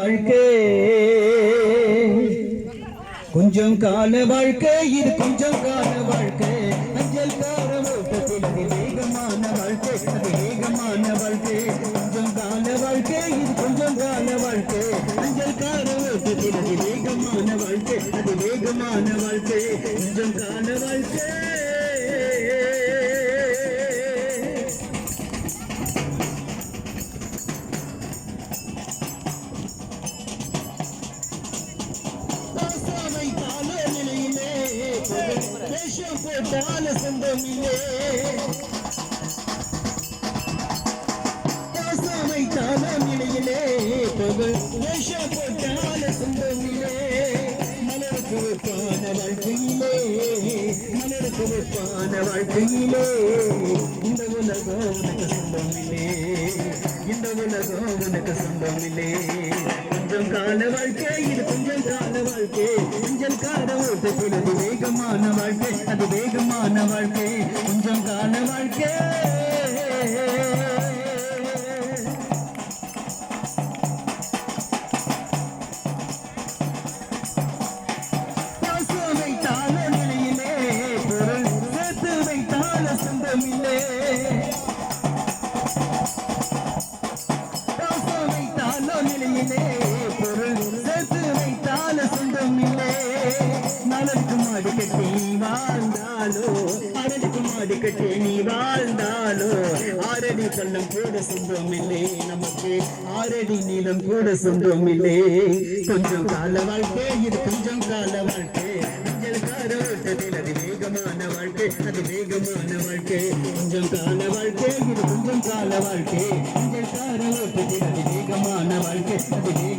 வாழ்க்கை. கொஞ்சம் கால வாழ்க்கை இது கொஞ்சம் கால வாழ்க்கை. அஞ்சல் கார ஓட்டத்தில் அது வேகமான வாழ்க்கை அது வேகமான வாழ்க்கை. கொஞ்சம் கால வாழ்க்கை இது கொஞ்சம் கால வாழ்க்கை. அஞ்சல் கார ஓட்டத்தில் அது வேகமான வாழ்க்கை அது வேகமான வாழ்க்கை. வேஷம் போட்டால சொந்தமில்லே ஆசாமை கால நிலையிலே வேஷம் போட்டால சொந்தமில்லே மலருக்கு வைப்பான வாழ்க்கையிலே மலருக்கு வைப்பான வாழ்க்கையிலே இந்த உலகம் உனக்கு சொந்தமில்லே இந்த உலகம் உனக்கு சொந்தமில்லே கொஞ்சம் கால வாழ்க்கை கால ஓட்டத்தில் அது வேகமான வாழ்க்கை அது வேகமான வாழ்க்கை. கொஞ்சம் கால வாழ்க்கை. நிலையிலே நலனுக்கு மாடு கட்டி வாழ்ந்தாலோ? அரடிக்கு மாடு கட்டி நீ வாழ்ந்தாலோ? ஆரடி கள்ளம் கூட சொந்தம் இல்லை நமக்கு. ஆரடி நீளம் கூட சொந்தம் இல்லை. கொஞ்சம் கால வாழ்க்கை இது கொஞ்சம் கால வாழ்க்கை. அஞ்சல் அது வேகமான வாழ்க்கை. அது வேகமான வாழ்க்கை. கொஞ்சம் கால வாழ்க்கை இது கொஞ்சம் கால வாழ்க்கை. அஞ்சல் கார